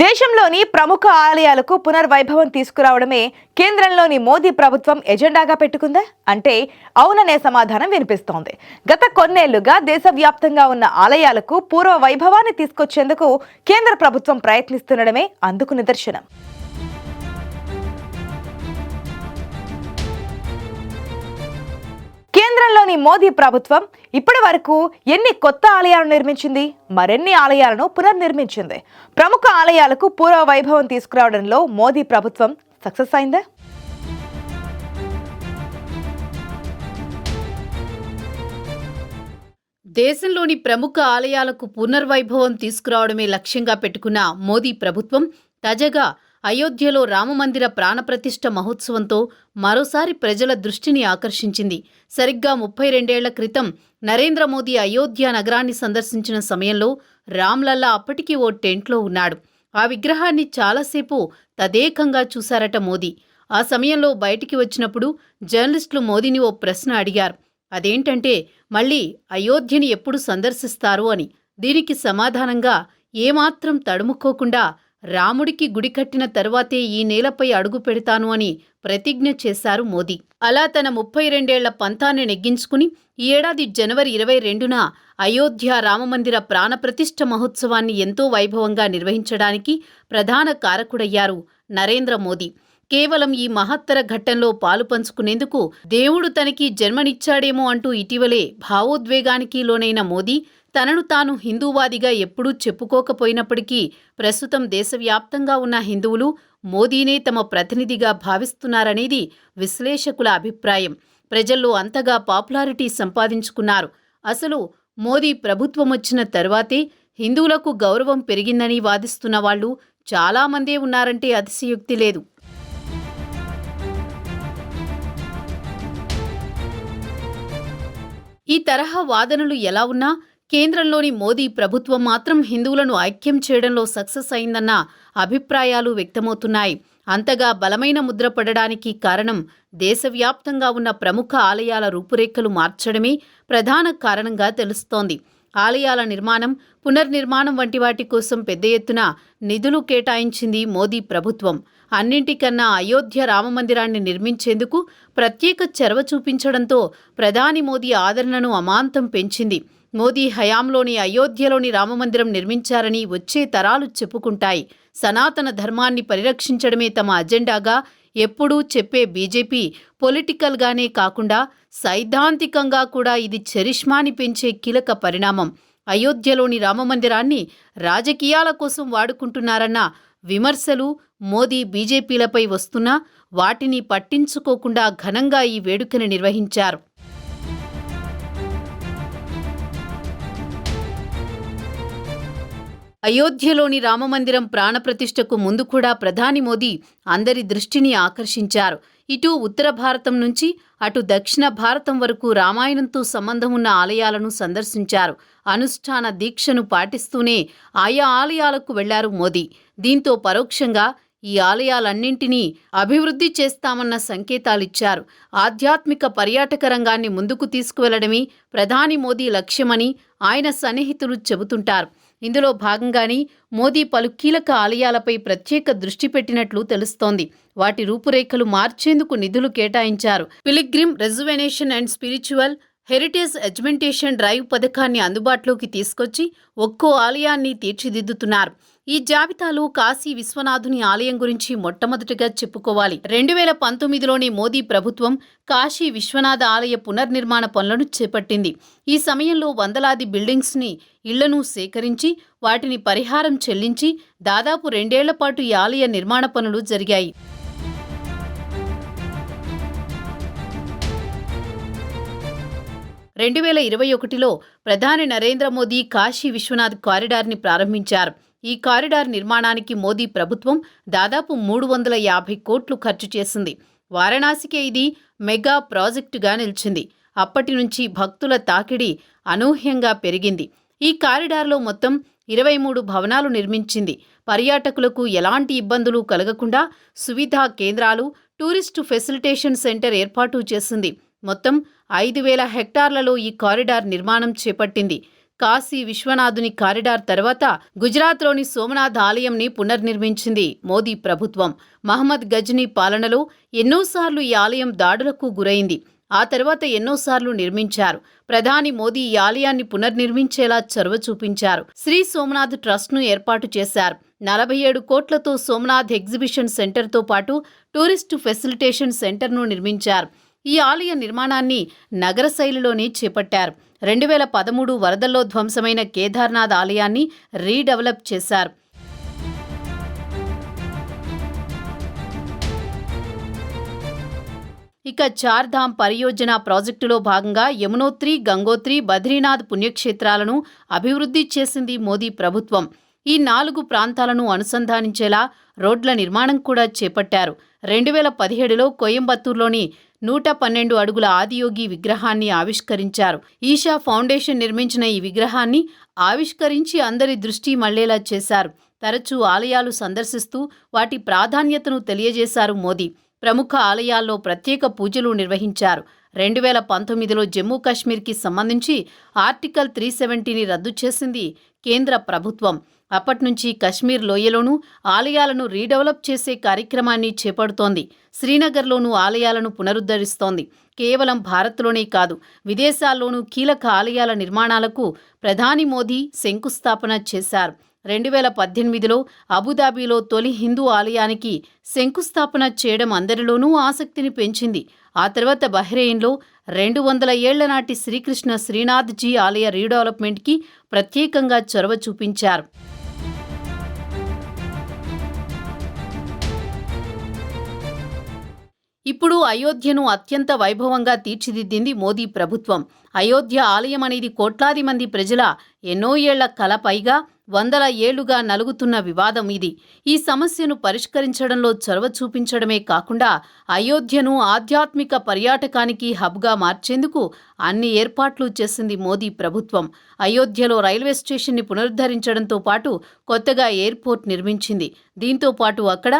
దేశంలోని ప్రముఖ ఆలయాలకు పునర్వైభవం తీసుకురావడమే కేంద్రంలోని మోదీ ప్రభుత్వం ఎజెండాగా పెట్టుకుందా? అంటే అవుననే సమాధానం వినిపిస్తోంది. గత కొన్నేళ్ళుగా దేశవ్యాప్తంగా ఉన్న ఆలయాలకు పూర్వ వైభవాన్ని తీసుకొచ్చేందుకు కేంద్ర ప్రభుత్వం ప్రయత్నిస్తుండడమే అందుకు నిదర్శనం. కేంద్రంలోని మోదీ ప్రభుత్వం ఇప్పటి వరకు ఎన్ని కొత్త ఆలయాలను నిర్మించింది మరెన్ని ఆలయాలను పునర్నిర్మించింది? ప్రముఖ ఆలయాలకు పూర్వ వైభవం తీసుకురావడంలో మోదీ ప్రభుత్వం సక్సెస్ అయిందా? దేశంలోని ప్రముఖ ఆలయాలకు పునర్వైభవం తీసుకురావడమే లక్ష్యంగా పెట్టుకున్న మోదీ ప్రభుత్వం తాజాగా అయోధ్యలో రామమందిర ప్రాణప్రతిష్ఠ మహోత్సవంతో మరోసారి ప్రజల దృష్టిని ఆకర్షించింది. సరిగ్గా ముప్పై రెండేళ్ళ క్రితం నరేంద్ర మోదీ అయోధ్య నగరాన్ని సందర్శించిన సమయంలో రామ్లల్లా అప్పటికి ఓ టెంట్లో ఉన్నాడు. ఆ విగ్రహాన్ని చాలాసేపు తదేకంగా చూశారట మోదీ. ఆ సమయంలో బయటికి వచ్చినప్పుడు జర్నలిస్టులు మోదీని ఓ ప్రశ్న అడిగారు. అదేంటంటే మళ్ళీ అయోధ్యని ఎప్పుడు సందర్శిస్తారు అని. దీనికి సమాధానంగా ఏమాత్రం తడుముకోకుండా రాముడికి గుడి కట్టిన తరువాతే ఈ నేలపై అడుగు పెడతాను అని ప్రతిజ్ఞ చేశారు మోదీ. అలా తన ముప్పై రెండేళ్ళ పంతాన్ని నెగ్గించుకుని ఈ ఏడాది జనవరి ఇరవై రెండున అయోధ్య రామమందిర ప్రాణప్రతిష్ఠ మహోత్సవాన్ని ఎంతో వైభవంగా నిర్వహించడానికి ప్రధాన కారకుడయ్యారు నరేంద్ర మోదీ. కేవలం ఈ మహత్తర ఘట్టంలో పాలు పంచుకునేందుకు దేవుడు తనకి జన్మనిచ్చాడేమో అంటూ ఇటీవలే భావోద్వేగానికి లోనైన మోదీ తనను తాను హిందూవాదిగా ఎప్పుడూ చెప్పుకోకపోయినప్పటికీ ప్రస్తుతం దేశవ్యాప్తంగా ఉన్న హిందువులు మోదీనే తమ ప్రతినిధిగా భావిస్తున్నారనేది విశ్లేషకుల అభిప్రాయం. ప్రజల్లో అంతగా పాపులారిటీ సంపాదించుకున్నారు. అసలు మోదీ ప్రభుత్వం వచ్చిన తర్వాతే హిందువులకు గౌరవం పెరిగిందని వాదిస్తున్న వాళ్ళు చాలామందే ఉన్నారంటే అతిశయోక్తి లేదు. ఈ తరహా వాదనలు ఎలా ఉన్నా కేంద్రంలోని మోదీ ప్రభుత్వం మాత్రం హిందువులను ఐక్యం చేయడంలో సక్సెస్ అయిందన్న అభిప్రాయాలు వ్యక్తమవుతున్నాయి. అంతగా బలమైన ముద్ర పడడానికి కారణం దేశవ్యాప్తంగా ఉన్న ప్రముఖ ఆలయాల రూపురేఖలు మార్చడమే ప్రధాన కారణంగా తెలుస్తోంది. ఆలయాల నిర్మాణం పునర్నిర్మాణం వంటి వాటి కోసం పెద్ద ఎత్తున నిధులు కేటాయించింది మోదీ ప్రభుత్వం. అన్నింటికన్నా అయోధ్య రామమందిరాన్ని నిర్మించేందుకు ప్రత్యేక చొరవ చూపించడంతో ప్రధాని మోదీ ఆదరణను అమాంతం పెంచింది. మోదీ హయాంలోని అయోధ్యలోని రామమందిరం నిర్మించారని వచ్చే తరాలు చెప్పుకుంటాయి. సనాతన ధర్మాన్ని పరిరక్షించడమే తమ అజెండాగా ఎప్పుడూ చెప్పే బీజేపీ పొలిటికల్గానే కాకుండా సైద్ధాంతికంగా కూడా ఇది చరిష్మాని పెంచే కీలక పరిణామం. అయోధ్యలోని రామమందిరాన్ని రాజకీయాల కోసం వాడుకుంటున్నారన్న విమర్శలు మోదీ బీజేపీలపై వస్తున్నా వాటిని పట్టించుకోకుండా ఘనంగా ఈ వేడుకను నిర్వహించారు. అయోధ్యలోని రామమందిరం ప్రాణప్రతిష్ఠకు ముందు కూడా ప్రధాని మోదీ అందరి దృష్టిని ఆకర్షించారు. ఇటు ఉత్తర భారతం నుంచి అటు దక్షిణ భారతం వరకు రామాయణంతో సంబంధం ఉన్న ఆలయాలను సందర్శించారు. అనుష్ఠాన దీక్షను పాటిస్తూనే ఆయా ఆలయాలకు వెళ్ళారు మోదీ. దీంతో పరోక్షంగా ఈ ఆలయాలన్నింటినీ అభివృద్ధి చేస్తామన్న సంకేతాలిచ్చారు. ఆధ్యాత్మిక పర్యాటక రంగాన్ని ముందుకు తీసుకువెళ్ళడమే ప్రధాని మోదీ లక్ష్యమని ఆయన సన్నిహితులు చెబుతుంటారు. ఇందులో భాగంగానే మోదీ పలు కీలక ఆలయాలపై ప్రత్యేక దృష్టి పెట్టినట్లు తెలుస్తోంది. వాటి రూపురేఖలు మార్చేందుకు నిధులు కేటాయించారు. Pilgrim rejuvenation and spiritual heritage augmentation drive పథకాన్ని అందుబాటులోకి తీసుకొచ్చి ఒక్కో ఆలయాన్ని తీర్చిదిద్దుతున్నారు. ఈ జాబితాలో కాశీ విశ్వనాథుని ఆలయం గురించి మొట్టమొదటిగా చెప్పుకోవాలి. రెండు వేల పంతొమ్మిదిలోని మోదీ ప్రభుత్వం కాశీ విశ్వనాథ ఆలయ పునర్నిర్మాణ పనులను చేపట్టింది. ఈ సమయంలో వందలాది బిల్డింగ్స్ని ఇళ్ళను సేకరించి వాటిని పరిహారం చెల్లించి దాదాపు రెండేళ్ళ పాటు ఈ ఆలయ నిర్మాణ పనులు జరిగాయి. రెండు వేల ఇరవై ఒకటిలో ప్రధాని నరేంద్ర మోదీ కాశీ విశ్వనాథ్ కారిడార్ని ప్రారంభించారు. ఈ కారిడార్ నిర్మాణానికి మోదీ ప్రభుత్వం దాదాపు మూడు వందల యాభై కోట్లు ఖర్చు చేసింది. వారణాసికే ఇది మెగా ప్రాజెక్టుగా నిలిచింది. అప్పటి నుంచి భక్తుల తాకిడి అనూహ్యంగా పెరిగింది. ఈ కారిడార్లో మొత్తం ఇరవై మూడు భవనాలు నిర్మించింది. పర్యాటకులకు ఎలాంటి ఇబ్బందులు కలగకుండా సువిధా కేంద్రాలు టూరిస్టు ఫెసిలిటేషన్ సెంటర్ ఏర్పాటు చేసింది. మొత్తం ఐదు వేల హెక్టార్లలో ఈ కారిడార్ నిర్మాణం చేపట్టింది. కాశీ విశ్వనాథుని కారిడార్ తర్వాత గుజరాత్లోని సోమనాథ్ ఆలయంని పునర్నిర్మించింది మోదీ ప్రభుత్వం. మహమ్మద్ గజ్నీ పాలనలో ఎన్నోసార్లు ఈ ఆలయం దాడులకు గురైంది. ఆ తర్వాత ఎన్నోసార్లు నిర్మించారు. ప్రధాని మోదీ ఈ ఆలయాన్ని పునర్నిర్మించేలా చొరవ చూపించారు. శ్రీ సోమనాథ్ ట్రస్ట్ను ఏర్పాటు చేశారు. నలభై ఏడు కోట్లతో సోమనాథ్ ఎగ్జిబిషన్ సెంటర్తో పాటు టూరిస్టు ఫెసిలిటేషన్ సెంటర్ను నిర్మించారు. ఈ ఆలయ నిర్మాణాన్ని నగర శైలిలోనే చేపట్టారు. రెండు వేల పదమూడు వరదల్లో ధ్వంసమైన కేదార్నాథ్ ఆలయాన్ని రీడెవలప్ చేశారు. ఇక చార్ధామ్ పరియోజన ప్రాజెక్టులో భాగంగా యమునోత్రి గంగోత్రి బద్రీనాథ్ పుణ్యక్షేత్రాలను అభివృద్ధి చేసింది మోదీ ప్రభుత్వం. ఈ నాలుగు ప్రాంతాలను అనుసంధానించేలా రోడ్ల నిర్మాణం కూడా చేపట్టారు. రెండు వేల పదిహేడులో కోయంబత్తూర్లోని నూట పన్నెండు అడుగుల ఆదియోగి విగ్రహాన్ని ఆవిష్కరించారు. ఈషా ఫౌండేషన్ నిర్మించిన ఈ విగ్రహాన్ని ఆవిష్కరించి అందరి దృష్టి మళ్ళేలా చేశారు. తరచూ ఆలయాలు సందర్శిస్తూ వాటి ప్రాధాన్యతను తెలియజేశారు మోదీ. ప్రముఖ ఆలయాల్లో ప్రత్యేక పూజలు నిర్వహించారు. రెండు వేల పంతొమ్మిదిలో జమ్మూ కాశ్మీర్కి సంబంధించి ఆర్టికల్ త్రీ సెవెంటీని రద్దు చేసింది కేంద్ర ప్రభుత్వం. అప్పట్నుంచి కశ్మీర్ లోయలోనూ ఆలయాలను రీడెవలప్ చేసే కార్యక్రమాన్ని చేపడుతోంది. శ్రీనగర్లోనూ ఆలయాలను పునరుద్ధరిస్తోంది. కేవలం భారత్లోనే కాదు విదేశాల్లోనూ కీలక ఆలయాల నిర్మాణాలకు ప్రధాని మోదీ శంకుస్థాపన చేశారు. రెండు వేల పద్దెనిమిదిలో అబుదాబీలో తొలి హిందూ ఆలయానికి శంకుస్థాపన చేయడం అందరిలోనూ ఆసక్తిని పెంచింది. ఆ తర్వాత బహ్రెయిన్లో రెండు వందల ఏళ్ళ నాటి శ్రీకృష్ణ శ్రీనాథ్జీ ఆలయ రీడెవలప్మెంట్కి ప్రత్యేకంగా చొరవ చూపించారు. ఇప్పుడు అయోధ్యను అత్యంత వైభవంగా తీర్చిదిద్దింది మోదీ ప్రభుత్వం. అయోధ్య ఆలయం అనేది కోట్లాది మంది ప్రజల ఎన్నో ఏళ్ళ కలపైగా వందల ఏళ్ళుగా నలుగుతున్న వివాదం ఇది. ఈ సమస్యను పరిష్కరించడంలో చొరవ చూపించడమే కాకుండా అయోధ్యను ఆధ్యాత్మిక పర్యాటకానికి హబ్గా మార్చేందుకు అన్ని ఏర్పాట్లు చేసింది మోదీ ప్రభుత్వం. అయోధ్యలో రైల్వే స్టేషన్ని పునరుద్ధరించడంతో పాటు కొత్తగా ఎయిర్పోర్ట్ నిర్మించింది. దీంతో పాటు అక్కడ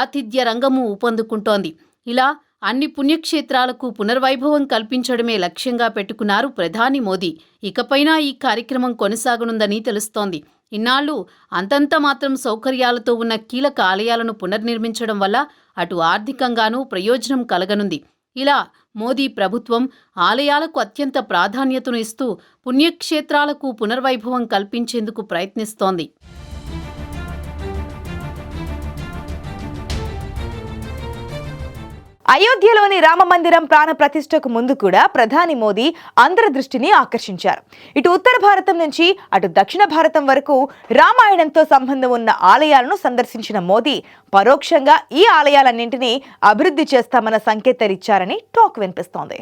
ఆతిథ్య రంగము ఊపందుకుంటోంది. ఇలా అన్ని పుణ్యక్షేత్రాలకు పునర్వైభవం కల్పించడమే లక్ష్యంగా పెట్టుకున్నారు ప్రధాని మోదీ. ఇకపైనా ఈ కార్యక్రమం కొనసాగనుందని తెలుస్తోంది. ఇన్నాళ్ళు అంతంత మాత్రం సౌకర్యాలతో ఉన్న కీలక ఆలయాలను పునర్నిర్మించడం వల్ల అటు ఆర్థికంగానూ ప్రయోజనం కలగనుంది. ఇలా మోదీ ప్రభుత్వం ఆలయాలకు అత్యంత ప్రాధాన్యతను ఇస్తూ పుణ్యక్షేత్రాలకు పునర్వైభవం కల్పించేందుకు ప్రయత్నిస్తోంది. అయోధ్యలోని రామ మందిరం ప్రాణ ప్రతిష్టకు ముందు కూడా ప్రధాని మోదీ అందరి దృష్టిని ఆకర్షించారు. ఇటు ఉత్తర భారతం నుంచి అటు దక్షిణ భారతం వరకు రామాయణంతో సంబంధం ఉన్న ఆలయాలను సందర్శించిన మోదీ పరోక్షంగా ఈ ఆలయాలన్నింటినీ అభివృద్ధి చేస్తామన్న సంకేతాలిచ్చారని టాక్ వినిపిస్తోంది.